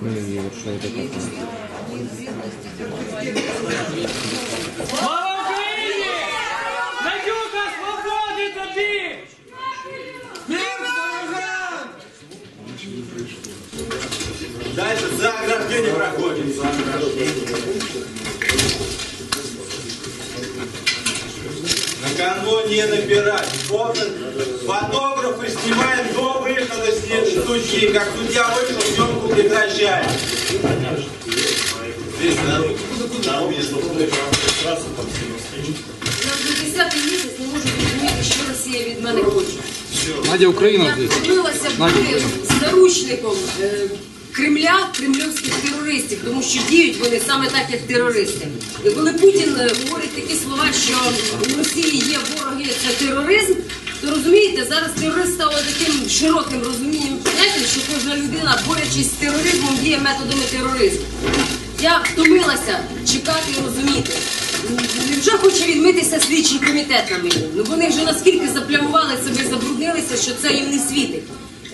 Ну и вот что это такое. Слава Україні! Надюха, свободи тобі! Дальше за ограждение проходим. За ограждение. На конвой не напирать. Фото, фотографы снимаем до выхода с судьи. Как судья вышел, съемку прекращаем. Здесь, да? Я вже десятий місяць не можу зрозуміти, що Росія від мене хоче. Надя Украина Я здесь. втомилася бути заручником е, Кремля, кремлівських терористів, тому що діють вони саме так, як терористи. І коли Путін е, говорить такі слова, що у Росії є вороги, це тероризм, то розумієте, зараз терорист стало таким широким розумінням поняттям, що кожна людина, борючись з тероризмом, діє методами тероризму. Я втомилася чекати і розуміти. Невже хоче відмитися слідчий комітет на мені? Ну вони вже наскільки заплямували себе, забруднилися, що це їм не світить.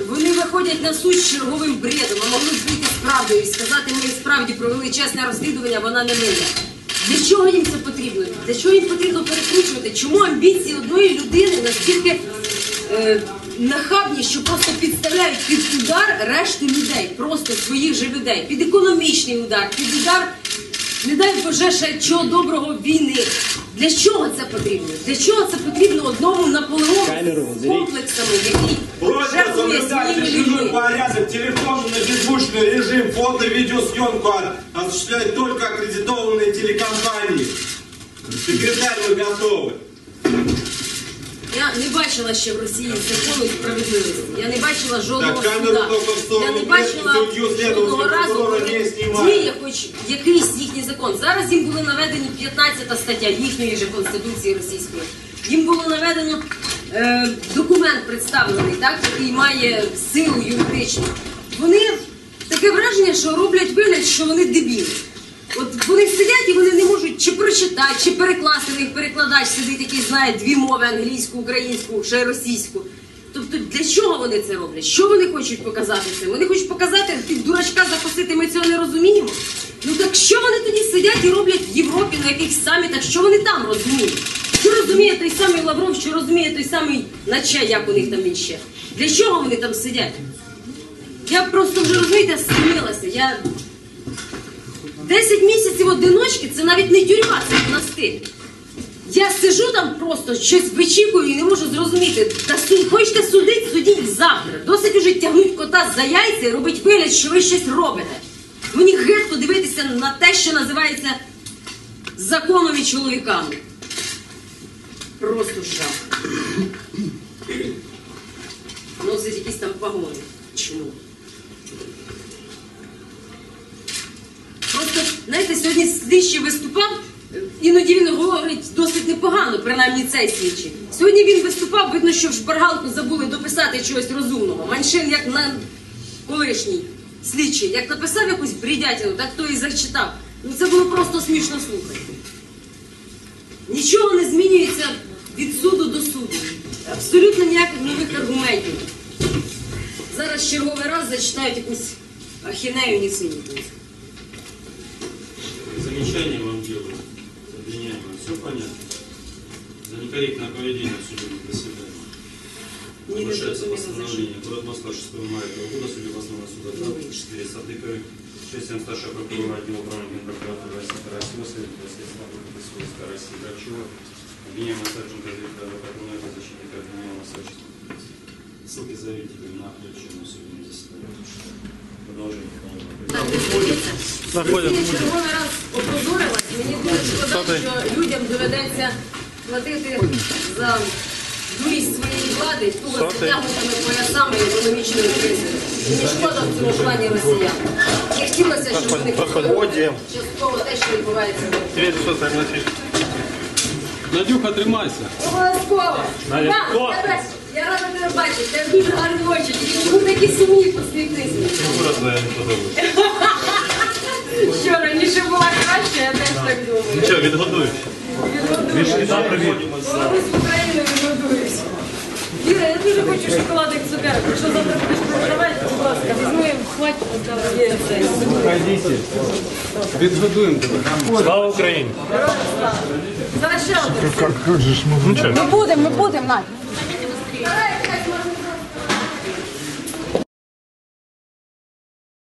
Вони виходять на суд з черговим бредом, а могли б бути з правдою і сказати, ми справді провели чесне розслідування, вона не мила. Для чого їм це потрібно? Для чого їм потрібно перекручувати? Чому амбіції одної людини настільки е, нахабні, що просто підставляють під удар решти людей, просто своїх же людей, під економічний удар, під удар не дай Боже ще чого доброго війни. Для чого це потрібно? Для чого це потрібно одному Наполеону з комплексами, який Просьба жертвує соблюдать своїми режимный людьми? порядок, телефон на беззвучный режим, фото, видеосъемку осуществляют только аккредитованные телекомпании. Секретарь, мы готовы. Я не бачила ще в Росії закону і справедливості. Я не бачила жодного Так, камеру суда. тільки в сторону Я не ближче, бачила суддю слідом жодного з разу, прокурора коли не знімає. діє хоч якийсь їхній закон. Зараз їм були наведені 15 стаття їхньої же конституції російської. Їм було наведено е, документ представлений, так який має силу юридичну. Вони таке враження, що роблять вигляд, що вони дебіли. От вони сидять і вони не можуть чи прочитати, чи перекласти в них перекладач сидить, який знає дві мови англійську, українську, ще й російську. Тобто для чого вони це роблять? Що вони хочуть показати цим? Вони хочуть показати ти дурачка запустити, ми цього не розуміємо. Ну так що вони тоді сидять і роблять в Європі на якихось самітах? Що вони там розуміють? Що розуміє той самий Лавров, що розуміє той самий Наче, як у них там він ще? Для чого вони там сидять? Я просто вже розумієте, стомилася. Я 10 місяців одиночки це навіть не тюрма, це монастир. Я сижу там просто, щось вичікую і не можу зрозуміти. Та су- хочете судити, судіть завтра. Досить уже тягнуть кота за яйця і робить вигляд, що ви щось робите. Мені гидко дивитися на те, що називається законом і чоловіками. Просто жах. Носить якісь там погони. Чому? Просто, знаєте, сьогодні слідчий виступав, е, іноді він говорить досить непогано, принаймні цей слідчий. Сьогодні він виступав, видно, що в шпаргалку забули дописати чогось розумного. Маншин, як на колишній слідчий, як написав якусь бредятину, так то і зачитав. Ну це було просто смішно слухати. Нічого не змінюється від суду до суду. Абсолютно ніяких нових аргументів. Зараз черговий раз зачитають якусь ахінею нісенітницю. замечание вам делать, обвиняемый, все понятно. За некорректное поведение судебного заседания. Нарушается постановление город Москва 6 мая этого года, судья Москва суда 24 Садыковой, 6 старшего прокурора отдела управления прокуратуры России Тарасева, Советского Следственного Прокурора России Грачева, обвиняемый Сарченко Дмитрия Прокурора защитника обвиняемого Сарченко. Ссылки заявителей на включенную судебное заседание. Продолжение. Находим. Находим. Раз опозорилась. Мені дуже шкода, що людям доведеться платити за дурість своєї влади, туго затягнутими поясами економічної кризи. Мені шкода в цьому плані росіян. І хотілося, щоб вони підтримували частково те, що відбувається. Надюха, тримайся. Обов'язково. Тебе- Я рада тебе бачити, тебе дуже гарні очі. Тільки чому такі сумні посміхнися? Що думаю. Що, відгодуєш? Ми з України відгодуюсь. Віра, я дуже хочу шоколадик цукерок. Якщо завтра будеш продавати, будь ласка, візьми, хватить, є цей. Відгодуємо тебе. Слава Україні! Зараз ще один. Нічого. Ми будемо, ми будемо, Надь.